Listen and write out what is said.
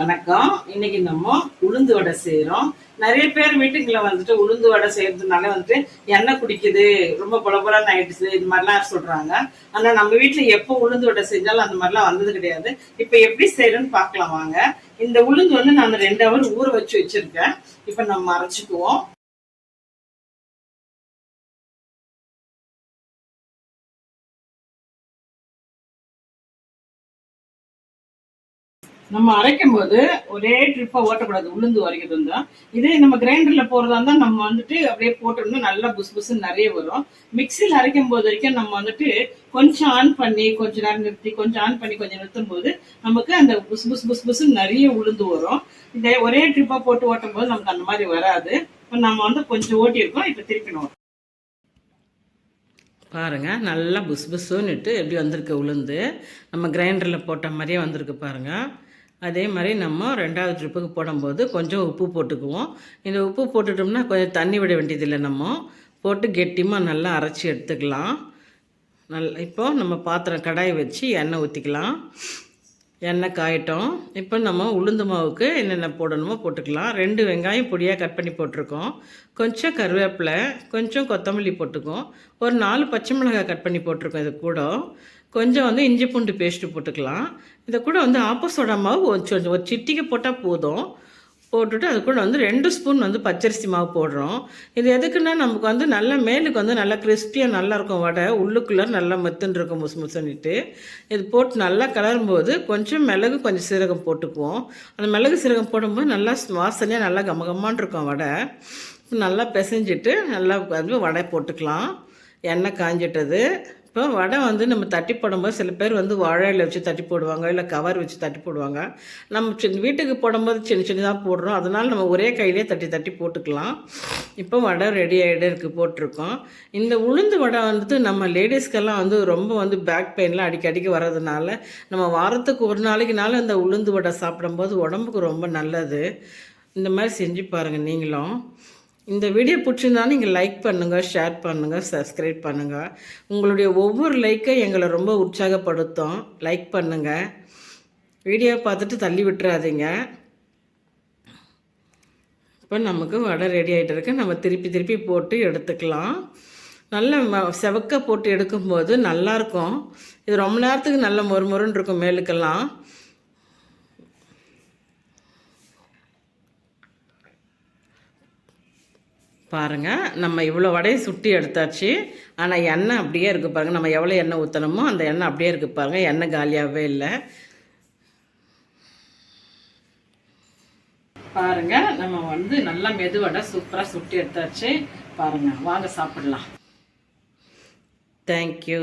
வணக்கம். இன்னைக்கு நம்ம உளுந்து வடை செய்யறோம் நிறைய பேர் வீட்டுக்குள்ள வந்துட்டு உளுந்து வடை செய்யறதுனால வந்துட்டு எண்ணெய் குடிக்குது ரொம்ப பொலபொலன்னு ஆயிடுச்சு இது மாதிரிலாம் சொல்றாங்க. ஆனா நம்ம வீட்டுல எப்போ உளுந்து வடை செஞ்சாலும் அந்த மாதிரிலாம் வந்தது கிடையாது. இப்ப எப்படி செய்யறோம்னு பார்க்கலாம் வாங்க. இந்த உளுந்து வந்து நான் ரெண்டு ஹவர் ஊற வச்சு வச்சிருக்கேன். இப்ப நம்ம அரைச்சிக்குவோம். நம்ம அரைக்கும் போது ஒரே ட்ரிப்பா ஓட்டக்கூடாது உளுந்து வரைக்கும் தான் இதே நம்ம கிரைண்டர்ல போறதா இருந்தா நம்ம வந்துட்டு அப்படியே போட்டோம்னா நல்லா புசு புசுன்னு நிறைய வரும். மிக்சியில் அரைக்கும் போது வரைக்கும் நம்ம வந்துட்டு கொஞ்சம் ஆன் பண்ணி கொஞ்ச நேரம் நிறுத்தி கொஞ்சம் ஆன் பண்ணி கொஞ்சம் நிறுத்தும் போது நமக்கு அந்த புஸ் புஸ் புஸ் புசுன்னு நிறைய உளுந்து வரும். இந்த ஒரே ட்ரிப்பா போட்டு ஓட்டும் போது நமக்கு அந்த மாதிரி வராது. இப்போ நம்ம வந்து கொஞ்சம் ஓட்டி இருக்கோம் இப்போ திருப்பினோம் பாருங்க நல்லா புஸ் புஸ்ஸுன்னுட்டு எப்படி வந்திருக்கு உளுந்து. நம்ம கிரைண்டரில் போட்ட மாதிரியே வந்திருக்கு பாருங்கள் அதே மாதிரி நம்ம ரெண்டாவது ட்ரிப்புக்கு போடும்போது கொஞ்சம் உப்பு போட்டுக்குவோம். இந்த உப்பு போட்டுட்டோம்னா கொஞ்சம் தண்ணி விட வேண்டியதில்லை நம்ம. போட்டு கெட்டியமாக நல்லா அரைச்சி எடுத்துக்கலாம். நல் இப்போது நம்ம பாத்திரம் கடாய் வச்சு எண்ணெய் ஊற்றிக்கலாம் எண்ணெய் காயட்டும். இப்போ நம்ம உளுந்து மாவுக்கு என்னென்ன போடணுமோ போட்டுக்கலாம். ரெண்டு வெங்காயம் பொடியாக கட் பண்ணி போட்டிருக்கோம். கொஞ்சம் கருவேப்பிலை கொஞ்சம் கொத்தமல்லி போட்டுக்கோம் ஒரு நாலு பச்சை மிளகாய் கட் பண்ணி போட்டிருக்கோம் இது கூட. கொஞ்சம் வந்து இஞ்சி பூண்டு பேஸ்ட்டு போட்டுக்கலாம். இதை கூட வந்து ஆப்போசோடா மாவு கொஞ்சம் ஒரு சிட்டிக்கு போட்டால் போதும். போட்டுட்டு அதுக்குள்ளே வந்து ரெண்டு ஸ்பூன் வந்து பச்சரிசி மாவு போடுறோம். இது எதுக்குன்னா நமக்கு வந்து நல்லா மேலுக்கு வந்து நல்லா கிறிஸ்பியாக நல்லாயிருக்கும் வடை. உள்ளுக்குள்ளே நல்லா மெத்துன்ட்ருக்கும் முசு முசுன்னுட்டு. இது போட்டு நல்லா கலரும்போது கொஞ்சம் மிளகு கொஞ்சம் சீரகம் போட்டுக்குவோம். அந்த மிளகு சீரகம் போடும்போது நல்லா வாசனையாக நல்லா கமகமான் இருக்கும் வடை. நல்லா பிசைஞ்சிட்டு நல்லா வந்து வடை போட்டுக்கலாம். எண்ணெய் காஞ்சிட்டது. இப்போ வடை வந்து நம்ம தட்டி போடும்போது சில பேர் வந்து வாழையில் வச்சு தட்டி போடுவாங்க இல்லை கவர் வச்சு தட்டி போடுவாங்க. நம்ம சின்ன வீட்டுக்கு போடும்போது சின்ன சின்னதாக போடுறோம். அதனால் நம்ம ஒரே கையிலே தட்டி தட்டி போட்டுக்கலாம். இப்போ வடை ரெடி ஆகிட்டு இருக்குது போட்டிருக்கோம். இந்த உளுந்து வடை வந்துட்டு நம்ம லேடிஸ்க்கெல்லாம் வந்து ரொம்ப வந்து பேக் பெயின்லாம் அடிக்கடிக்கு வர்றதுனால நம்ம வாரத்துக்கு ஒரு நாளைக்குனாலும் இந்த உளுந்து வடை சாப்பிடும்போது உடம்புக்கு ரொம்ப நல்லது. இந்த மாதிரி செஞ்சு பாருங்கள் நீங்களும். இந்த வீடியோ பிடிச்சிருந்தா நீங்கள் லைக் பண்ணுங்கள் ஷேர் பண்ணுங்கள் சப்ஸ்கிரைப் பண்ணுங்கள் உங்களுடைய ஒவ்வொரு லைக்கை எங்களை ரொம்ப உற்சாகப்படுத்தும். லைக் பண்ணுங்கள் வீடியோ பார்த்துட்டு தள்ளி விட்டுறாதீங்க. இப்போ நமக்கு வடை ரெடி ஆகிட்டு இருக்கு. நம்ம திருப்பி திருப்பி போட்டு எடுத்துக்கலாம். நல்ல ம செவக்க போட்டு எடுக்கும்போது நல்லாயிருக்கும் இது ரொம்ப நேரத்துக்கு நல்ல மொறு மொறுன்னு இருக்கும் மேலுக்கெல்லாம். பாருங்கள் நம்ம இவ்வளோ வடையை சுட்டி எடுத்தாச்சு. ஆனால் எண்ணெய் அப்படியே இருக்குது பாருங்கள் நம்ம எவ்வளோ எண்ணெய் ஊற்றணுமோ அந்த எண்ணெய் அப்படியே இருக்குது பாருங்கள் எண்ணெய் காலியாகவே இல்லை. பாருங்க நம்ம வந்து நல்லா மெதுவடை சூப்பராக சுட்டி எடுத்தாச்சு. பாருங்கள் வாங்க சாப்பிடலாம். தேங்க்யூ